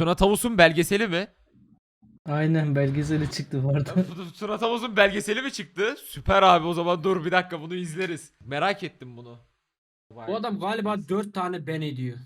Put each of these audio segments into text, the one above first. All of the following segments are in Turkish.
Tuna Tavus'un belgeseli mi? Aynen belgeseli çıktı bu arada. Tuna Tavus'un belgeseli mi çıktı? Süper abi o zaman dur bir dakika bunu izleriz. Merak ettim bunu. Bu adam galiba 4 tane ben ediyor.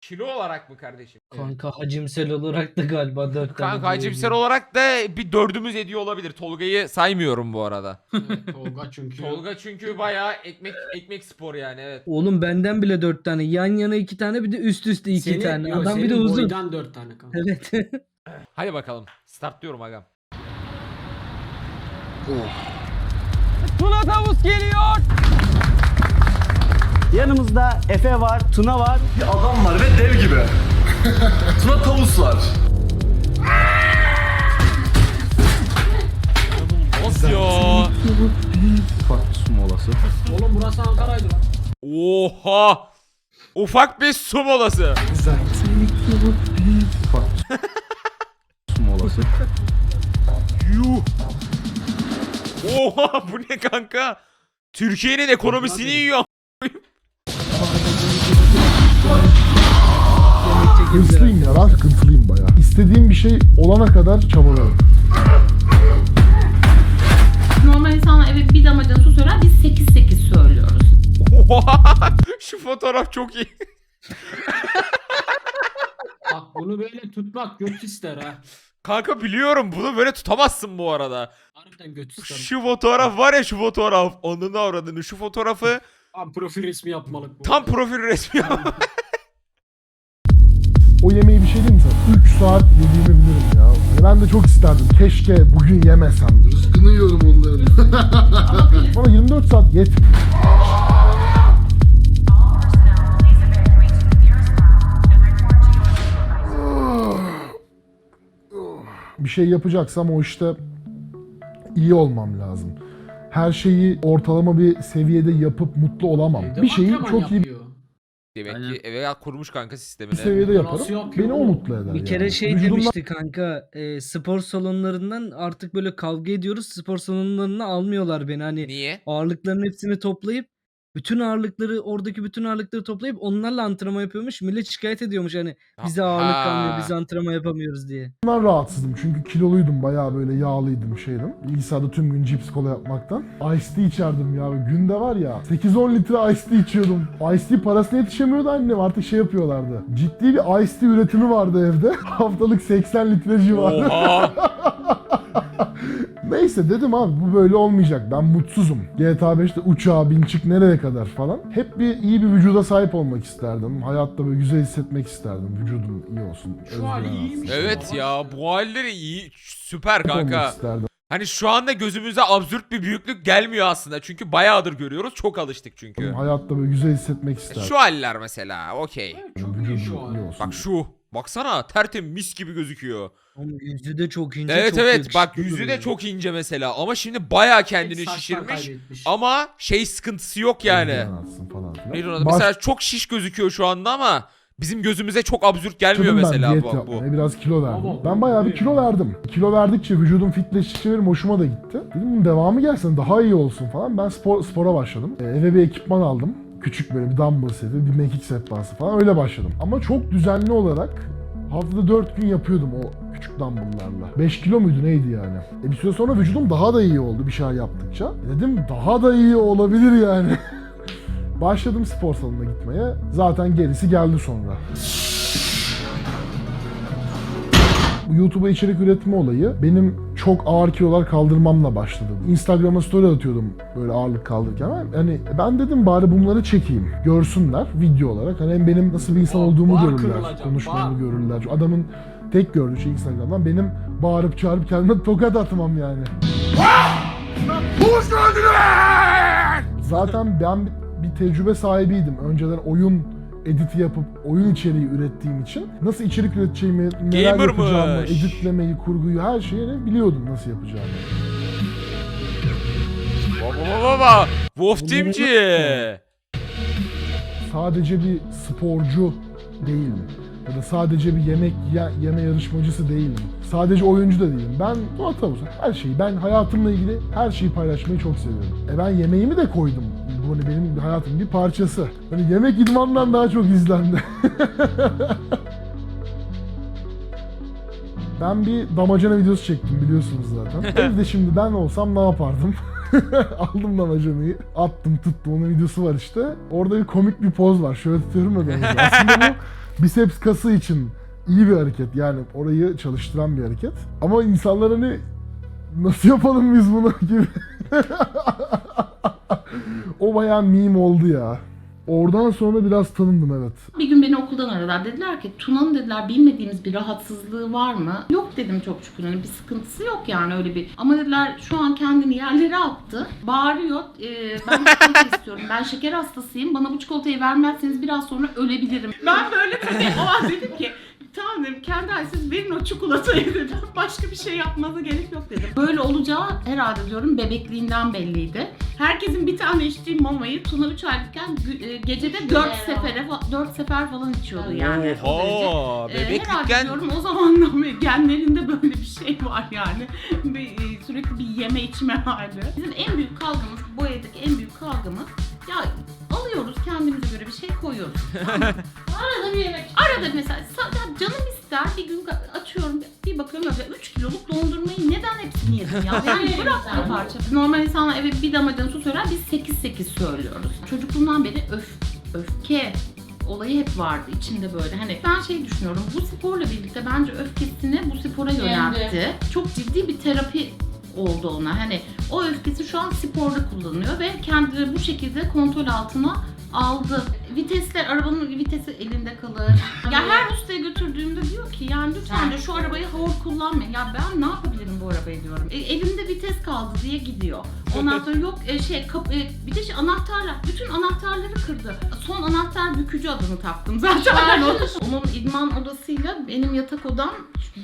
Kilo olarak mı kardeşim? Kanka hacimsel olarak da galiba 4 tane. Kanka hacimsel olarak da bir dördümüz ediyor olabilir. Tolga'yı saymıyorum bu arada. Evet, Tolga çünkü. Tolga çünkü bayağı ekmek ekmek spor yani evet. Oğlum benden bile 4 tane. Yan yana 2 tane bir de üst üste 2 Senin- tane. yok, Adam bir de uzun. boydan 4 tane kanka. Evet. Hadi bakalım. Startlıyorum agam. Tuna tavus geliyor. Yanımızda Efe var, Tuna var. Bir adam var ve dev gibi. Tuna tavus var. Nasıl ya? Ufak bir su molası. Oğlum burası Ankara'ydı lan. Oha! Ufak bir su molası. Ufak bir su molası. Yuh. Oha bu ne kanka? Türkiye'nin ekonomisini yiyor. Hırslıyım ya ben sıkıntılıyım bayağı. İstediğim bir şey olana kadar çabalıyorum. Normal insanlar eve bir damacana su söyler biz 8-8 söylüyoruz. Şu fotoğraf çok iyi. Bak bunu böyle tutmak göt ister ha. Kanka biliyorum bunu böyle tutamazsın bu arada. Harbiden göt ister. Şu fotoğraf var ya şu fotoğraf. Onun avradını şu fotoğrafı Tam profil resmi yapmalık bu. tam profil resmi. Şey diyeyim sana? 3 saat yediğimi bilirim ya. Hani ben de çok isterdim. Keşke bugün yemesem. Rızkını yiyorum onların. Bana 24 saat yetmiyor. Bir şey yapacaksam o işte iyi olmam lazım. Her şeyi ortalama bir seviyede yapıp mutlu olamam. Bir şeyi çok iyi. Demek Aynen. ki eve kurmuş kanka sistemini. seviyede Nasıl yaparım. yapıyor Beni o mutlu eder. Bir kere yani. şey Vücudumdan demişti kanka. e, spor salonlarından artık böyle kavga ediyoruz. Spor salonlarına almıyorlar beni. Hani Niye? ağırlıkların hepsini toplayıp bütün ağırlıkları oradaki bütün ağırlıkları toplayıp onlarla antrenman yapıyormuş. Millet şikayet ediyormuş hani bize ağırlık kalmıyor biz antrenman yapamıyoruz diye. Ben rahatsızdım çünkü kiloluydum bayağı böyle yağlıydım şeydim. Bilgisayarda tüm gün cips kola yapmaktan. Ice tea içerdim ya. Günde var ya 8-10 litre ice tea içiyordum. Ice tea parasına yetişemiyordu annem artık şey yapıyorlardı. Ciddi bir ice tea üretimi vardı evde. Haftalık 80 litre civarı. Neyse dedim abi bu böyle olmayacak. Ben mutsuzum. GTA 5'te uçağa bin çık nereye kadar falan. Hep bir iyi bir vücuda sahip olmak isterdim. Hayatta böyle güzel hissetmek isterdim. Vücudum iyi olsun. Şu hali özgüven iyiymiş. alsın. evet ya bu halleri iyi. Süper Olmak kanka. isterdim. Hani şu anda gözümüze absürt bir büyüklük gelmiyor aslında. Çünkü bayağıdır görüyoruz. Çok alıştık çünkü. Hayatta böyle güzel hissetmek isterdim. Şu haller mesela okey. Çok iyi şu an. iyi olsun. Bak şu. Baksana tertemiz mis gibi gözüküyor. Oğlum yüzü de çok ince. Evet çok evet bak yüzü de çok ince mesela ama şimdi bayağı kendini Saçtan şişirmiş ama şey sıkıntısı yok yani. Falan filan. Baş- Mesela çok şiş gözüküyor şu anda ama bizim gözümüze çok absürt gelmiyor ben mesela diyet bu. bu. Biraz kilo verdim. Ama ben bayağı bir kilo verdim. Kilo verdikçe vücudum fitleştikçe benim hoşuma da gitti. Dedim devamı gelsin daha iyi olsun falan. Ben spor, spora başladım. Ee, eve bir ekipman aldım. Küçük böyle bir dumbbell seti, bir mekik sehpası falan öyle başladım. Ama çok düzenli olarak haftada 4 gün yapıyordum o küçük dumbbell'larla. 5 kilo muydu neydi yani? E bir süre sonra vücudum daha da iyi oldu bir şeyler yaptıkça. E dedim daha da iyi olabilir yani. Başladım spor salonuna gitmeye. Zaten gerisi geldi sonra. YouTube'a içerik üretme olayı benim çok ağır kilolar kaldırmamla başladı. Instagram'a story atıyordum böyle ağırlık kaldırırken. Hani ben dedim bari bunları çekeyim. Görsünler video olarak. Hani hem benim nasıl bir insan olduğumu görürler. Konuşmamı görürler. Adamın tek gördüğü şey Instagram'dan benim bağırıp çağırıp kendime tokat atmam yani. Zaten ben bir tecrübe sahibiydim. Önceden oyun editi yapıp oyun içeriği ürettiğim için nasıl içerik üreteceğimi, neler Gamer'mış. yapacağımı, editlemeyi, kurguyu her şeyi biliyordum nasıl yapacağımı. Baba baba baba. Wolf Teamci. Sadece bir sporcu değilim. Ya da sadece bir yemek ye- yeme yarışmacısı değilim. Sadece oyuncu da değilim. Ben Murat Avuz. Her şeyi, ben hayatımla ilgili her şeyi paylaşmayı çok seviyorum. E ben yemeğimi de koydum. Bu hani benim hayatımın bir parçası. Hani yemek idmandan daha çok izlendi. Ben bir damacana videosu çektim biliyorsunuz zaten. Evde şimdi ben olsam ne yapardım? Aldım damacanayı, attım tuttum. Onun videosu var işte. Orada bir komik bir poz var. Şöyle tutuyorum ya damacayı. Aslında bu biceps kası için iyi bir hareket. Yani orayı çalıştıran bir hareket. Ama insanlar hani nasıl yapalım biz bunu gibi. O bayağı meme oldu ya. Oradan sonra biraz tanındım evet. Bir gün beni okuldan aradılar. Dediler ki Tuna'nın dediler bilmediğimiz bir rahatsızlığı var mı? Yok dedim çok şükür. Hani bir sıkıntısı yok yani öyle bir. Ama dediler şu an kendini yerlere attı. Bağırıyor. Ee, ben çikolata istiyorum. Ben şeker hastasıyım. Bana bu çikolatayı vermezseniz biraz sonra ölebilirim. Ben böyle tabii o an dedim ki Tamam dedim kendi halsiz verin o çikolatayı dedim. Başka bir şey yapmanıza gerek yok dedim. Böyle olacağı herhalde diyorum bebekliğinden belliydi. Herkesin bir tane içtiği mamayı Tuna 3 aylıkken gü- e, gecede 4 sefere 4 sefer falan içiyordu yani. O derece. Oha. Herhalde Bebeklikken diyorum o zamandan beri genlerinde böyle bir şey var yani. Bir, e, sürekli bir yeme içme hali. Bizim en büyük kavgamız, bu evdeki en büyük kavgamız ya alıyoruz kendimize göre bir şey koyuyoruz. Arada bir yemek. Arada mesela sa- ya canım ister bir gün açıyorum bir bakıyorum öyle 3 kiloluk dondurmayı neden hepsini yedim ya? Yani bırak bir parça. Normal insanlar eve bir damacana su söyler biz 8-8 söylüyoruz. Çocukluğumdan beri öf, öfke olayı hep vardı içinde böyle. Hani ben şey düşünüyorum bu sporla birlikte bence öfkesini bu spora yöneltti. Çok ciddi bir terapi oldu ona. Hani o öfkesi şu an sporda kullanıyor ve kendini bu şekilde kontrol altına aldı. Vitesler, arabanın vitesi elinde kalır. ya her ustaya götürdüğümde diyor ki yani lütfen de şu arabayı hor kullanmayın. Ya ben ne yapabilirim bu arabayı diyorum. E, elimde vites kaldı diye gidiyor. Ondan sonra yok e, şey kap, e, bir de şey, anahtarlar. Bütün anahtarları kırdı. Son anahtar bükücü adını taktım zaten. Onun idman odasıyla benim yatak odam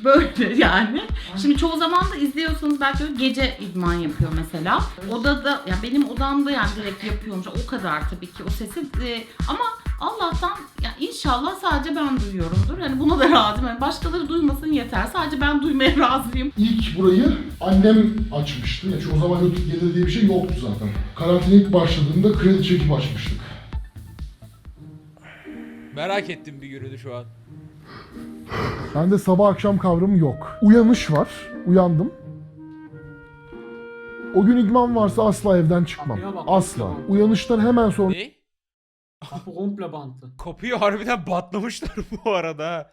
böyle yani. Şimdi çoğu zaman da izliyorsanız belki öyle gece idman yapıyor mesela. Odada ya benim odamda yani direkt yapıyormuş. O kadar tabii ki o sesi. E, ama Allah'tan ya inşallah sadece ben duyuyorumdur. Hani buna da razıyım. Yani başkaları duymasın yeter. Sadece ben duymaya razıyım. İlk burayı annem açmıştı. Yani o zaman YouTube gelir diye bir şey yoktu zaten. Karantina ilk başladığında kredi çekip açmıştık. merak ettim bir gününü şu an. Bende sabah akşam kavramı yok. Uyanış var. Uyandım. O gün idman varsa asla evden çıkmam. Asla. Uyanıştan hemen sonra Ne? Kapı komple bantlı. Kapıyı harbiden batlamışlar bu arada. ha.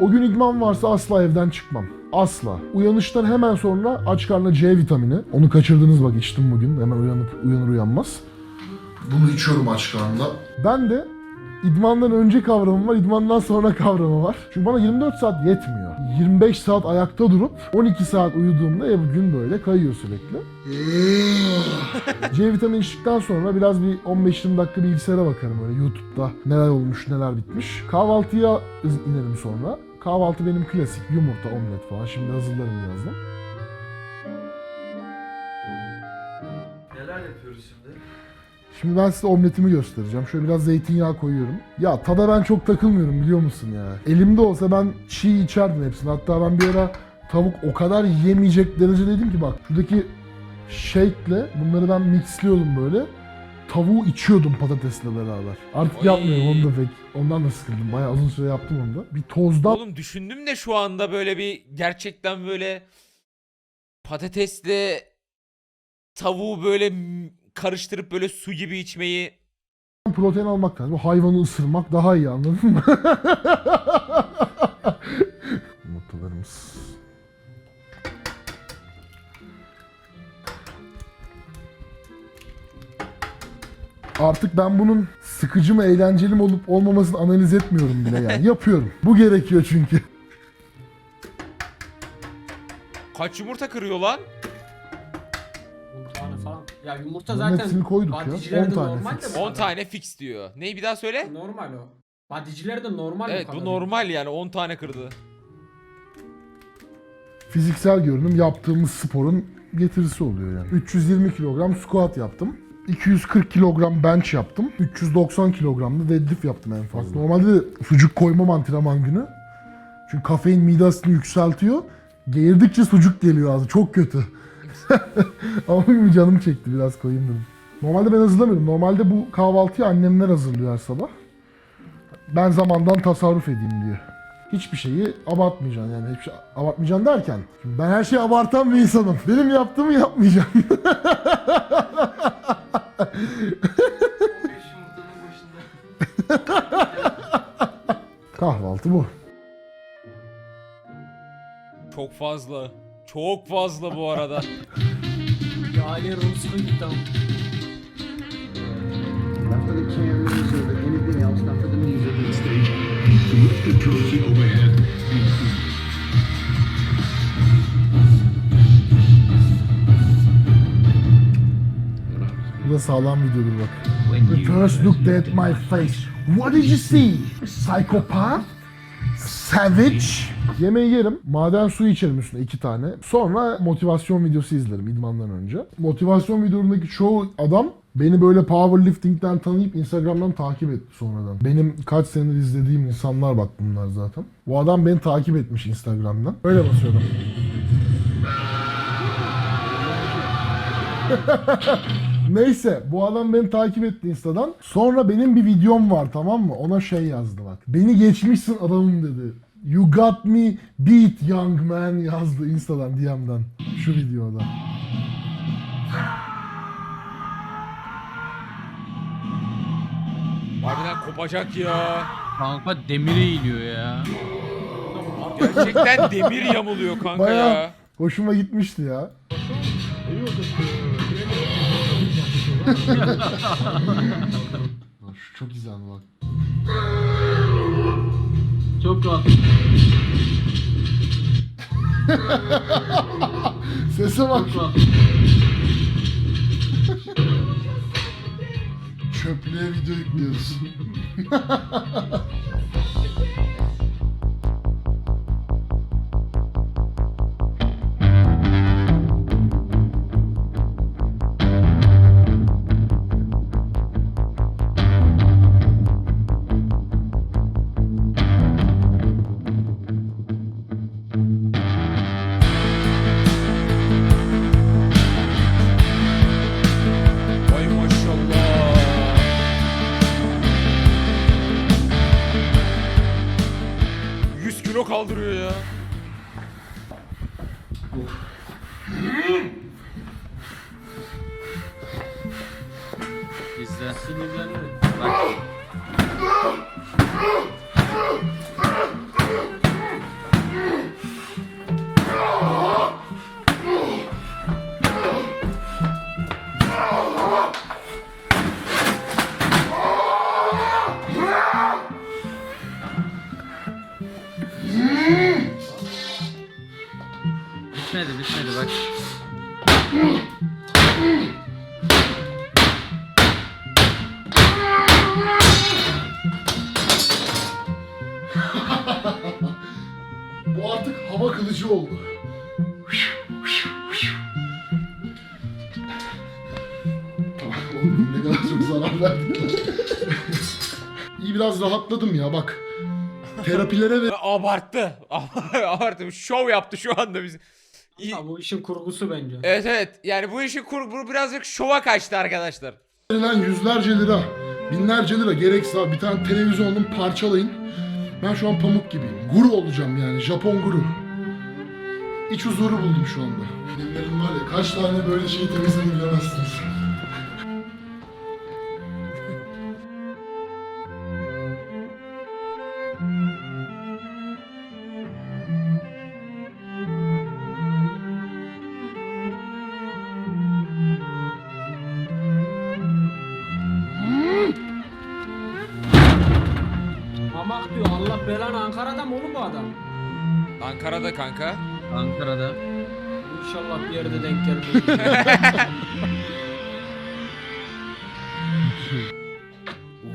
o gün idman varsa asla evden çıkmam. Asla. Uyanıştan hemen sonra aç karnına C vitamini. Onu kaçırdınız bak içtim bugün. Hemen uyanıp uyanır uyanmaz. Bunu içiyorum aç karnına. Ben de idmandan önce kavramım var, idmandan sonra kavramı var. Çünkü bana 24 saat yetmiyor. 25 saat ayakta durup 12 saat uyuduğumda ev gün böyle kayıyor sürekli. C vitamini içtikten sonra biraz bir 15-20 dakika bilgisayara bakarım öyle YouTube'da neler olmuş neler bitmiş. Kahvaltıya inerim sonra. Kahvaltı benim klasik yumurta, omlet falan. Şimdi hazırlarım birazdan. Şimdi ben size omletimi göstereceğim. Şöyle biraz zeytinyağı koyuyorum. Ya tada ben çok takılmıyorum biliyor musun ya? Elimde olsa ben çiğ içerdim hepsini. Hatta ben bir ara tavuk o kadar yemeyecek derecedeydim ki bak. Şuradaki shake'le bunları ben mixliyordum böyle. Tavuğu içiyordum patatesle beraber. Artık Oy. yapmıyorum onu da pek. Ondan da sıkıldım. Bayağı uzun süre yaptım onu da. Bir tozdan Oğlum düşündüm de şu anda böyle bir gerçekten böyle patatesle tavuğu böyle m- karıştırıp böyle su gibi içmeyi protein almak lazım. Hayvanı ısırmak daha iyi anladın mı? Yumurtalarımız. Artık ben bunun sıkıcı mı eğlenceli mi olup olmamasını analiz etmiyorum bile yani. Yapıyorum. Bu gerekiyor çünkü. kaç yumurta kırıyor lan? 10 tane falan. Ya yumurta Bunların zaten hepsini koyduk ya. badicilerde 10 tane normal de fix. bu 10 kadar. tane fix diyor. Neyi bir daha söyle? Normal o. Badicilerde normal Evet bu normal yani 10 tane kırdı. Fiziksel görünüm yaptığımız sporun getirisi oluyor yani. 320 kilogram squat yaptım. 240 kilogram bench yaptım. 390 kilogram da deadlift yaptım en fazla. Normalde de sucuk koymam antrenman günü. Çünkü kafein mide asitini yükseltiyor. Geğirdikçe sucuk geliyor ağzı. Çok kötü. Ama benim canım çekti biraz koyayım dedim. Normalde ben hazırlamıyorum. Normalde bu kahvaltıyı annemler hazırlıyor her sabah. Ben zamandan tasarruf edeyim diye. hiçbir şeyi abartmayacaksın yani hiçbir şey abartmayacaksın derken ben her şeyi abartan bir insanım. Benim yaptığımı yapmayacaksın. Kahvaltı bu. Çok fazla. Çok fazla bu arada. Yani Rus'un gitti ama. Not for the cameras or the anything else, not for the music. It's the controls overhead. Bu da sağlam videodur bak. The first looked at my face. What did you see? Psychopath? Savage? Yemeği yerim. Maden suyu içerim üstüne iki tane. Sonra motivasyon videosu izlerim idmandan önce. Motivasyon videolarındaki çoğu adam beni böyle powerlifting'den tanıyıp Instagram'dan takip etti sonradan. Benim kaç senedir izlediğim insanlar bak bunlar zaten. Bu adam beni takip etmiş Instagram'dan. Öyle basıyordum. Neyse bu adam beni takip etti Insta'dan. Sonra benim bir videom var tamam mı? Ona şey yazdı bak. Beni geçmişsin adamım dedi. You got me beat young man yazdı Insta'dan DM'den. Şu videoda. Harbiden kopacak ya. Kanka demire eğiliyor ya. Gerçekten demir yamuluyor kanka Baya ya. hoşuma gitmişti ya. Bak Şu çok güzel bak. Çok rahat. Sese bak. Çok rahat. Çöplüğe video yüklüyoruz. Bu artık hava kılıcı oldu. Oğlum ne kadar çok zarar verdi. İyi biraz rahatladım ya bak. Terapilere ve Abarttı. Abarttı. Şov yaptı şu anda bizi. İyi- Ha, bu işin kurgusu bence. Evet evet. Yani bu işin kur bu birazcık şova kaçtı arkadaşlar. verilen yüzlerce lira, binlerce lira gerekse bir tane televizyonun parçalayın. Ben şu an pamuk gibiyim. Guru olacağım yani. Japon guru. İç huzuru buldum şu anda. Filmlerin var ya kaç tane böyle şeyi temizlediğini bilemezsiniz. Kanka. Ankara'da. İnşallah bir yerde denk. Oh,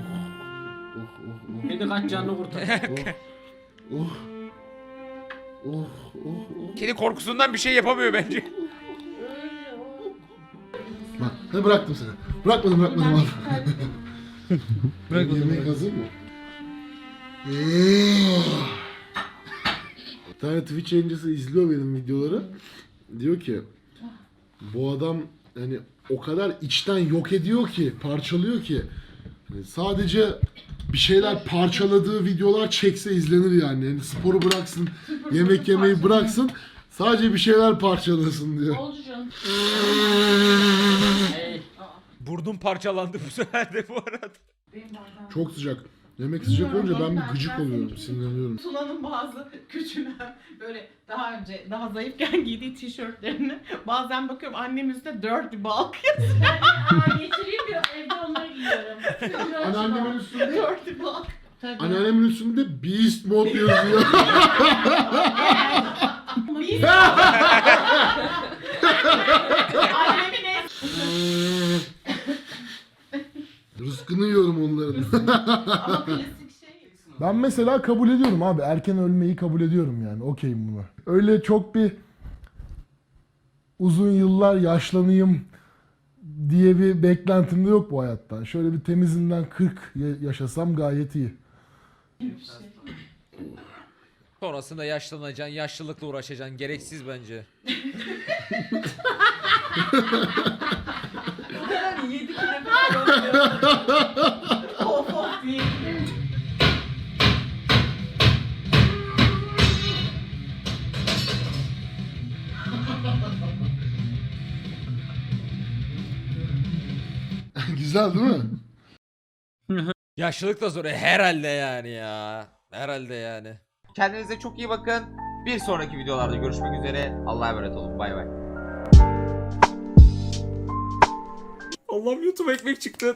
oh, oh, Kedi kaç canını kurtar. oh, oh, oh, oh, oh. Kedi korkusundan bir şey yapamıyor bence. Bak, ne bıraktım seni. Bırakmadım, bırakmadım. Bırakmadım, Yemek hazır mı? Bir tane Twitch yayıncısı izliyor benim videoları. Diyor ki bu adam hani o kadar içten yok ediyor ki, parçalıyor ki hani sadece bir şeyler parçaladığı videolar çekse izlenir yani. yani sporu bıraksın, yemek yemeyi bıraksın. Sadece bir şeyler parçalasın diyor. Olcan. Burnum parçalandı bu sefer de bu arada. Çok sıcak. Yemek sıcak olunca ben bir gıcık oluyorum, sinirleniyorum. Tuna'nın bazı küçülen böyle daha önce daha zayıfken giydiği tişörtlerini bazen bakıyorum annem üstüne dirty bulk Getireyim biraz evde onları giyiyorum. Anneannemin üstünde, dirty bulk. anneannemin üstünde Beast Mode yazıyor. Biz- Annemin en Rızkını yiyorum onların. Ama klasik şey. Ben mesela kabul ediyorum abi. Erken ölmeyi kabul ediyorum yani. Okeyim buna. Öyle çok bir uzun yıllar yaşlanayım diye bir beklentim de yok bu hayattan. Şöyle bir temizinden 40 ya- yaşasam gayet iyi. Sonrasında yaşlanacaksın, yaşlılıkla uğraşacaksın. Gereksiz bence. Of of diye. Güzel değil mi? Yaşlılık da zor. E, herhalde yani ya. Herhalde yani. Kendinize çok iyi bakın. Bir sonraki videolarda görüşmek üzere. Allah'a emanet olun. Bay bay. Allah'ım YouTube ekmek çıktı.